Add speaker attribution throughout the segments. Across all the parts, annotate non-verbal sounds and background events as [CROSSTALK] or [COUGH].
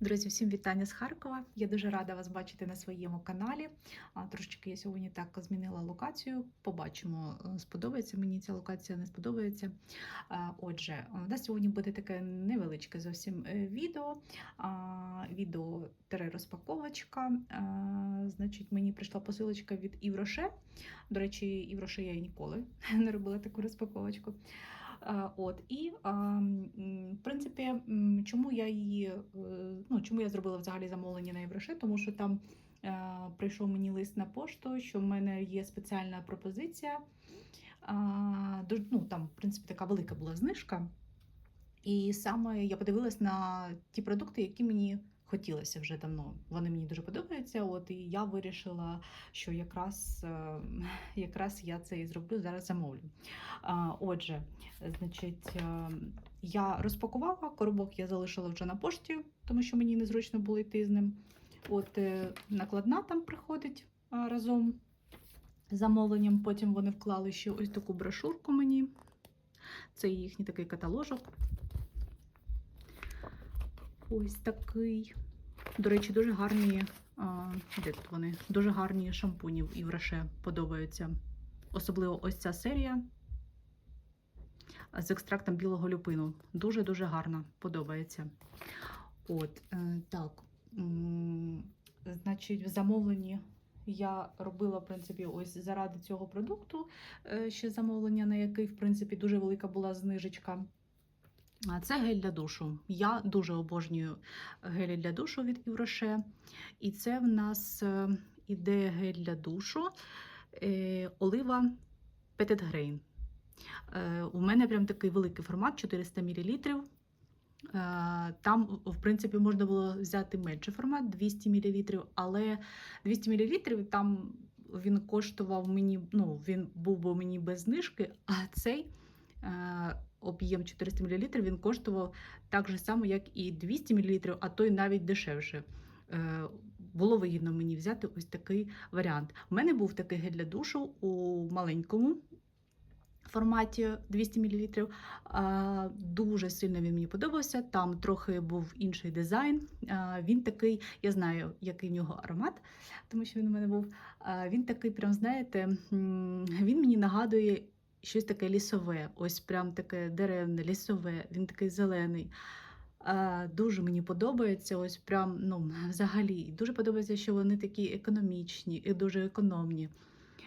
Speaker 1: Друзі, всім вітання з Харкова. Я дуже рада вас бачити на своєму каналі. Трошечки я сьогодні так змінила локацію. Побачимо, е, сподобається мені ця локація, не сподобається. Отже, у нас сьогодні буде таке невеличке зовсім е, відео. Відео розпаковочка. Значить, мені прийшла посилочка від Івроше. До речі, Івроше я ніколи [LAUGHS] не робила таку розпаковочку. От і в принципі, чому я її е, ну чому я зробила взагалі замовлення на Євроше? Тому що там е, прийшов мені лист на пошту, що в мене є спеціальна пропозиція. Ну, там, в принципі, така велика була знижка. І саме я подивилась на ті продукти, які мені хотілося вже давно. Вони мені дуже подобаються. От і я вирішила, що якраз, е, якраз я це і зроблю зараз замовлю. Отже, значить, е, я розпакувала коробок, я залишила вже на пошті, тому що мені незручно було йти з ним. От е, накладна там приходить разом з замовленням. Потім вони вклали ще ось таку брошурку мені. Це їхній такий каталожок. Ось такий. До речі, дуже гарні. А, де тут вони? Дуже гарні шампуні в Івраше подобаються. Особливо ось ця серія з екстрактом білого люпину. Дуже-дуже гарна, подобається. От, е, так. Значить, в замовленні я робила, в принципі, ось заради цього продукту е, ще замовлення, на який, в принципі, дуже велика була знижечка. Це гель для душу. Я дуже обожнюю гелі для душу від Івроше. І це в нас е, іде гель для душу е, олива Petit Grain. Е, У мене прям такий великий формат 400 мл. Е, Там, в принципі, можна було взяти менший формат 200 мл, але 200 мл там він коштував мені, ну, він був би мені без знижки, а цей е, об'єм 400 мл він коштував так же само, як і 200 мл, а то й навіть дешевше. Е, Було вигідно мені взяти ось такий варіант. У мене був такий гель для душу у маленькому форматі 200 мл. Дуже сильно він мені подобався. Там трохи був інший дизайн. Він такий, я знаю, який в нього аромат, тому що він у мене був. Він такий, прям, знаєте, він мені нагадує щось таке лісове, ось прям таке деревне, лісове, він такий зелений. Дуже мені подобається, ось прям, ну, взагалі. Дуже подобається, що вони такі економічні і дуже економні.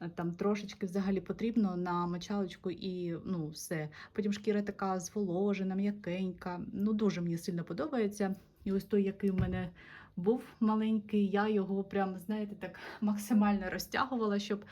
Speaker 1: Е, Там трошечки взагалі потрібно на мочалочку і ну, все. Потім шкіра така зволожена, м'якенька. Ну, дуже мені сильно подобається. І ось той, який в мене був маленький, я його прям, знаєте, так максимально розтягувала, щоб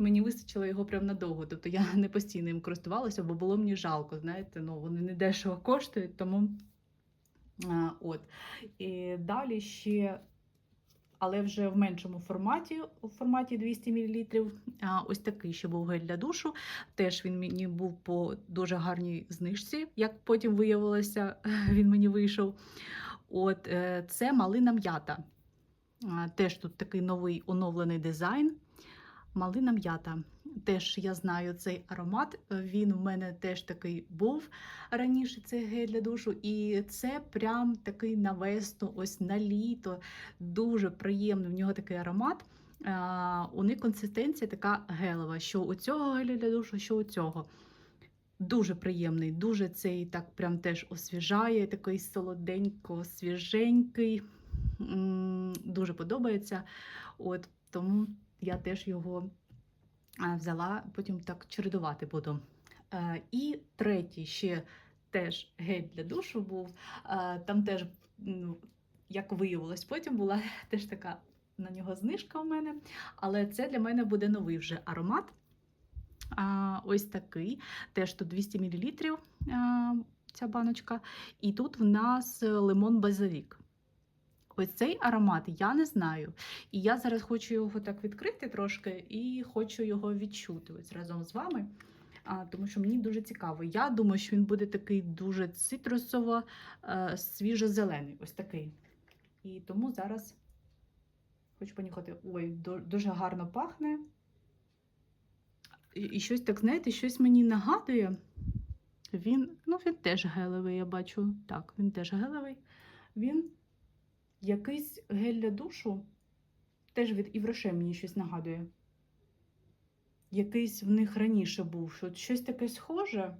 Speaker 1: мені вистачило його прям надовго. Тобто я [LAUGHS] не постійно їм користувалася, бо було мені жалко. Знаєте, ну вони не дешево коштують, тому а, от. І далі ще. Але вже в меншому форматі, у форматі 200 мл. А, ось такий ще був гель для душу. Теж він мені був по дуже гарній знижці, як потім виявилося, [LAUGHS] він мені вийшов. От, е, Це малина м'ята. Теж тут такий новий оновлений дизайн. Малина м'ята. Теж я знаю цей аромат. Він в мене теж такий був раніше. Цей гель для душу, і це прям такий на весну, ось на літо. Дуже приємний в нього такий аромат. У них консистенція така гелева, що у цього гелю для душу, що у цього. Дуже приємний, дуже цей так прям теж освіжає, такий солоденько, свіженький. Дуже подобається. От Тому я теж його взяла, потім так чередувати буду. Е, І третій ще теж гель для душу був. Е, Там теж, як виявилось, потім була [LAUGHS] теж така на нього знижка у мене. Але це для мене буде новий вже аромат. Ось такий. Теж тут 200 мл ця баночка. І тут в нас лимон базилік. Ось цей аромат я не знаю. І я зараз хочу його так відкрити трошки і хочу його відчути ось разом з вами. А, тому що мені дуже цікаво. Я думаю, що він буде такий дуже цитрусово, е, свіжо-зелений. Ось такий. І тому зараз хочу понюхати. Ой, дуже гарно пахне. І, щось так, знаєте, щось мені нагадує. Він, ну, він теж гелевий, я бачу. Так, він теж гелевий. Він якийсь гель для душу, теж від Івроше мені щось нагадує. Якийсь в них раніше був, що щось таке схоже.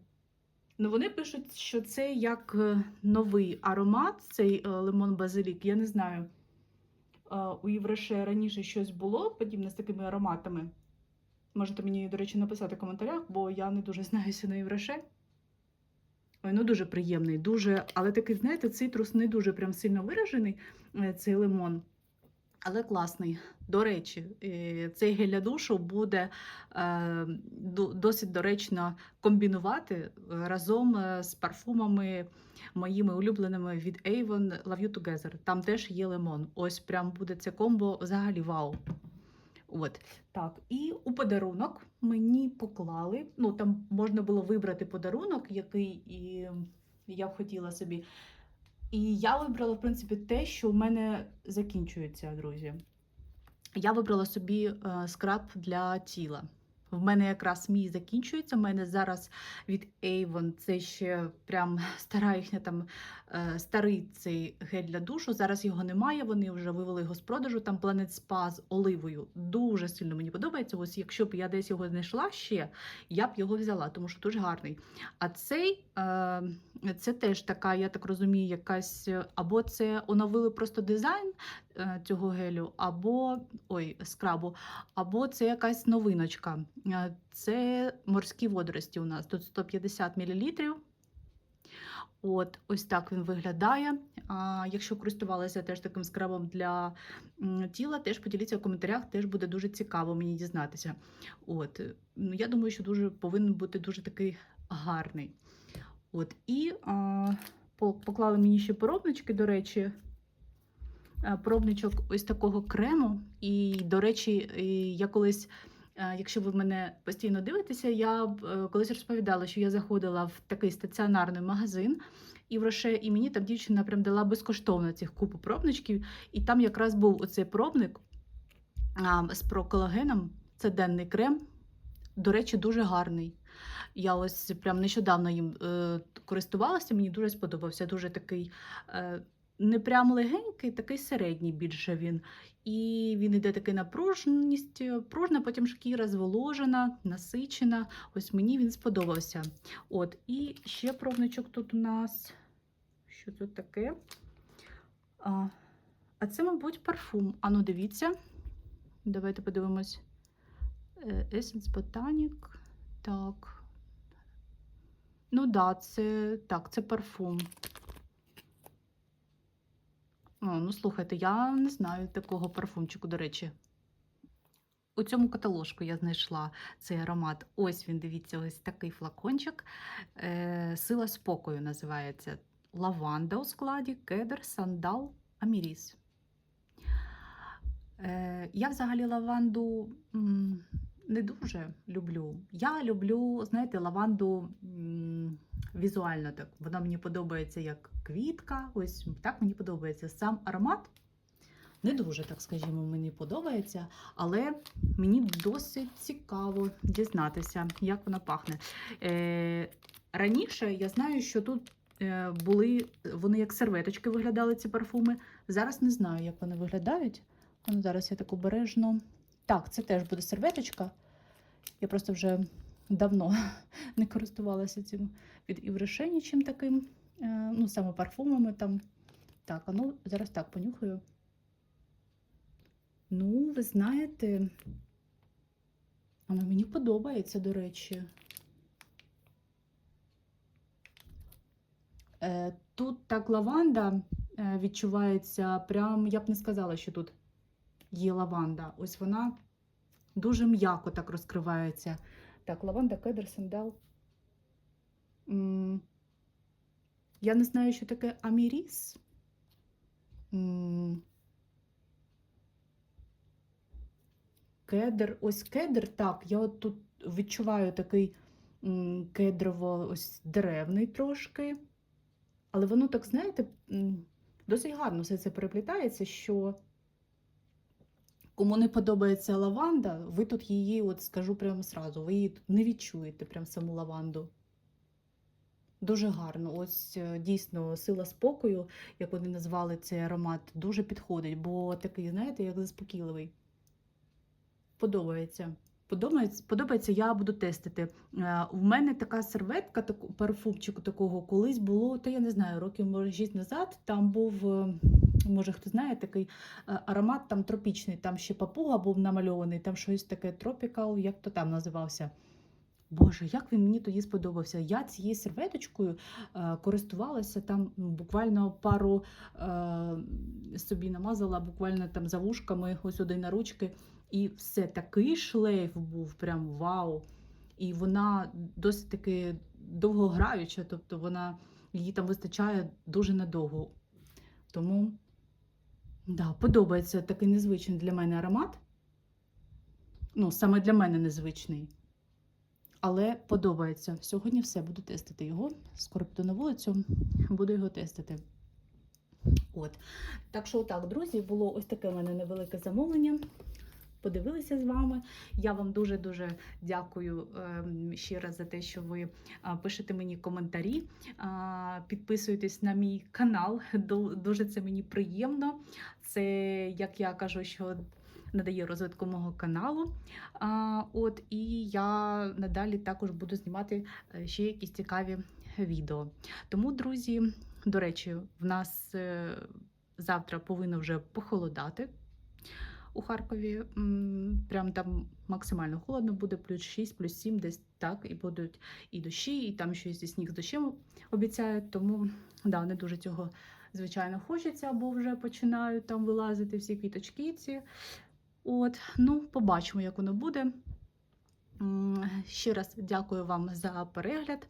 Speaker 1: Ну, вони пишуть, що це як е, новий аромат, цей е, лимон базилік. Я не знаю. е, У Євроше раніше щось було подібне з такими ароматами. Можете мені, до речі, написати в коментарях, бо я не дуже знаюся на Євроше. Ой, ну дуже приємний, дуже, але такий, знаєте, цитрус не дуже прям сильно виражений, е, цей лимон. Але класний. До речі, е, цей гель для душу буде е, досить доречно комбінувати разом з парфумами моїми улюбленими від Avon Love You Together. Там теж є лимон. Ось прям буде це комбо взагалі вау. От так, і у подарунок мені поклали. Ну там можна було вибрати подарунок, який і я б хотіла собі. І я вибрала, в принципі, те, що в мене закінчується, друзі. Я вибрала собі е, скраб для тіла. В мене якраз мій закінчується. У мене зараз від Avon це ще прям [LAUGHS] стара їхня там е, старий цей гель для душу. Зараз його немає. Вони вже вивели його з продажу. Там Planet Spa з оливою. Дуже сильно мені подобається. Ось якщо б я десь його знайшла ще, я б його взяла, тому що дуже гарний. А цей е, це теж така, я так розумію, якась або це оновили просто дизайн цього гелю, або ой, скрабу, або це якась новиночка. Е, Це морські водорості у нас. Тут 150 мл. От, ось так він виглядає. А, якщо користувалися теж таким скрабом для тіла, теж поділіться в коментарях, теж буде дуже цікаво мені дізнатися. От, е, ну, я думаю, що дуже повинен бути дуже такий гарний. От, і а, поклали мені ще пробнички, до речі. Е, Пробничок ось такого крему. І, до речі, я колись, е, якщо ви мене постійно дивитеся, я е, колись розповідала, що я заходила в такий стаціонарний магазин, і в Роше, і мені там дівчина прям дала безкоштовно цих купу пробничків. І там якраз був оцей пробник з проколагеном. Це денний крем. До речі, дуже гарний. Я ось прям нещодавно їм е, користувалася, мені дуже сподобався. Дуже такий е, не прям легенький, такий середній більше він. І він іде такий на пружність, пружна, потім шкіра зволожена, насичена. Ось мені він сподобався. От, і ще пробничок тут у нас. Що тут таке? А, а це, мабуть, парфум. Ану, дивіться. Давайте подивимось. Е, Essence Botanic. Так. Ну да, це так, це парфум. О, ну слухайте, я не знаю такого парфумчику, до речі. У цьому каталожку я знайшла цей аромат. Ось він, дивіться, ось такий флакончик. Е, Сила спокою називається. Лаванда у складі, кедр, сандал, аміріс. Е, я взагалі лаванду не дуже люблю. Я люблю, знаєте, лаванду візуально так. Вона мені подобається як квітка. Ось так мені подобається. Сам аромат не дуже, так скажімо, мені подобається, але мені досить цікаво дізнатися, як вона пахне. Е, раніше я знаю, що тут е, були вони як серветочки виглядали ці парфуми. Зараз не знаю, як вони виглядають. Ну, зараз я так обережно. Так, це теж буде серветочка. Я просто вже давно [LAUGHS] не користувалася цим від Івреше нічим таким. Е, ну, саме парфумами там. Так, а ну зараз так понюхаю. Ну, ви знаєте, воно мені подобається, до речі. Е, Тут так лаванда е, відчувається, прям, я б не сказала, що тут є лаванда. Ось вона дуже м'яко так розкривається. Так, лаванда, кедр, сандал. Я не знаю, що таке аміріс. Кедр, ось кедр, так, я от тут відчуваю такий кедрово, ось деревний трошки. Але воно так, знаєте, досить гарно все це переплітається, що кому не подобається лаванда, ви тут її, от скажу прямо зразу, ви її не відчуєте прям саму лаванду. Дуже гарно. Ось е, дійсно сила спокою, як вони назвали цей аромат, дуже підходить, бо такий, знаєте, як заспокійливий. Подобається. Подобається, подобається, я буду тестити. Е, У мене така серветка, парфумчику такого колись було, та я не знаю, років може 6 назад. Там був, е, може хто знає, такий е, аромат там тропічний, там ще папуга був намальований, там щось таке тропікал, як то там називався. Боже, як він мені тоді сподобався. Я цією серветочкою е, користувалася там ну, буквально пару е, собі намазала, буквально там за вушками, ось сюди на ручки. І все такий шлейф був, прям вау. І вона досить таки довгограюча, тобто вона її там вистачає дуже надовго. Тому да, подобається такий незвичний для мене аромат. Ну, саме для мене незвичний. Але подобається. Сьогодні все буду тестити його. Скоро піду на вулицю, буду його тестити. От. Так що, так, друзі, було ось таке в мене невелике замовлення. Подивилися з вами. Я вам дуже-дуже дякую ем, ще раз за те, що ви пишете мені коментарі, а, підписуєтесь на мій канал. Дуже це мені приємно. Це, як я кажу, що надає розвитку мого каналу. От, і я надалі також буду знімати е, ще якісь цікаві відео. Тому, друзі, до речі, в нас е, завтра повинно вже похолодати у Харкові. Прям там максимально холодно буде, плюс 6, плюс 7, десь так, і будуть і дощі, і там щось зі сніг з дощем обіцяють. Тому да, не дуже цього, звичайно, хочеться, бо вже починають там вилазити всі квіточки ці. От, ну, побачимо, як воно буде. Ще раз дякую вам за перегляд.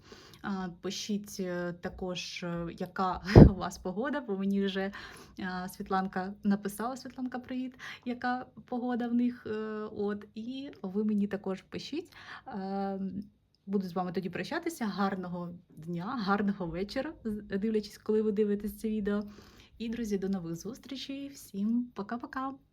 Speaker 1: Пишіть е, також, е, яка [LAUGHS] у вас погода, бо мені вже е, Світланка написала Світланка, привіт, яка погода в них. От, і ви мені також пишіть. Буду з вами тоді прощатися. Гарного дня, гарного вечора, дивлячись, коли ви дивитесь це відео. І, друзі, до нових зустрічей. Всім пока-пока!